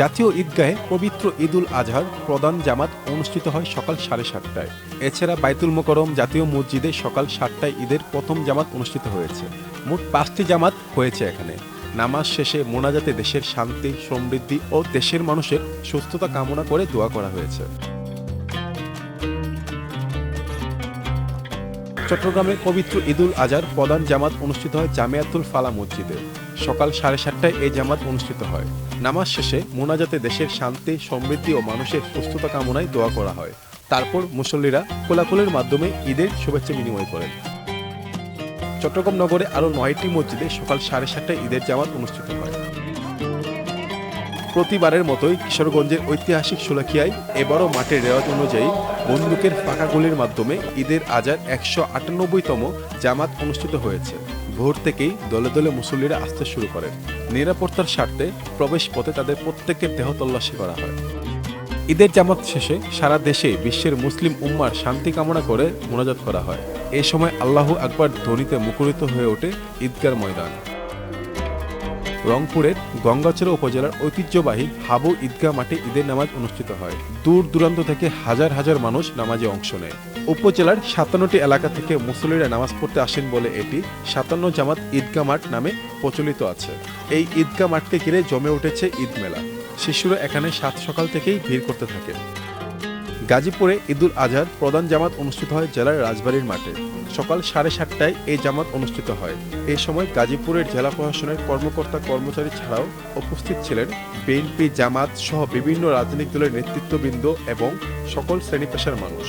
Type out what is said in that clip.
জাতীয় ঈদগাহে পবিত্র ঈদুল আজহার প্রধান জামাত অনুষ্ঠিত হয় সকাল সাড়ে সাতটায়। এছাড়া বাইতুল মোকরম জাতীয় মসজিদে সকাল সাতটায় ঈদের প্রথম জামাত অনুষ্ঠিত হয়েছে। মোট পাঁচটি জামাত হয়েছে এখানে। নামাজ শেষে মোনাজাতে দেশের শান্তি, সমৃদ্ধি ও দেশের মানুষের সুস্থতা কামনা করে দোয়া করা হয়েছে। চট্টগ্রামের পবিত্র ঈদুল আজহার প্রধান জামাত অনুষ্ঠিত হয় জামিয়াতুল ফালা মসজিদে। সকাল সাড়ে সাতটায় এই জামাত অনুষ্ঠিত হয়। নামাজ শেষে মোনাজাতে দেশের শান্তি, সমৃদ্ধি ও মানুষের সুস্থতা কামনায় দোয়া করা হয়। তারপর মুসল্লিরা কোলাকুলের মাধ্যমে ঈদের শুভেচ্ছা বিনিময় করেন। চট্টগ্রাম নগরে আরও নয়টি মসজিদে সকাল সাড়ে সাতটায় ঈদের জামাত অনুষ্ঠিত হয়। প্রতিবারের মতোই কিশোরগঞ্জের ঐতিহাসিক সুলাখিয়ায় এবারও মাঠের রেওয়াজ অনুযায়ী বন্দুকের ফাঁকা গুলির মাধ্যমে ঈদের আজার একশো আটানব্বইতম জামাত অনুষ্ঠিত হয়েছে। ভোর থেকেই দলে দলে মুসল্লিরা আসতে শুরু করেন। নিরাপত্তার স্বার্থে প্রবেশ পথে তাদের প্রত্যেকের দেহ তল্লাশি করা হয়। ঈদের জামাত শেষে সারা দেশে বিশ্বের মুসলিম উম্মার শান্তি কামনা করে মোনাজাত করা হয়। এ সময় আল্লাহু আকবার ধ্বনিতে মুখরিত হয়ে ওঠে ঈদগার ময়দান। রংপুরের গঙ্গাচড়া উপজেলার ঐতিহ্যবাহী হাবু ঈদগাহ মাঠে ঈদের নামাজ অনুষ্ঠিত হয়। দূর দূরান্ত থেকে হাজার হাজার মানুষ নামাজে অংশ নেয়। উপজেলার সাতান্নটি এলাকা থেকে মুসল্লিরা নামাজ পড়তে আসেন বলে এটি সাতান্ন জামাত ঈদগাহ মাঠ নামে প্রচলিত আছে। এই ঈদগাহ মাঠকে ঘিরে জমে উঠেছে ঈদ মেলা। শিশুরা এখানে সাত সকাল থেকেই ভিড় করতে থাকে। গাজীপুরে ঈদুল আজহার প্রধান জামাত অনুষ্ঠিত হয় জেলার রাজবাড়ির মাঠে। সকাল সাড়ে সাতটায় এই জামাত অনুষ্ঠিত হয়। এ সময় গাজীপুরের জেলা প্রশাসনের কর্মকর্তা কর্মচারী ছাড়াও উপস্থিত ছিলেন বিএনপি জামাত সহ বিভিন্ন রাজনৈতিক দলের নেতৃত্ববৃন্দ এবং সকল শ্রেণি পেশার মানুষ।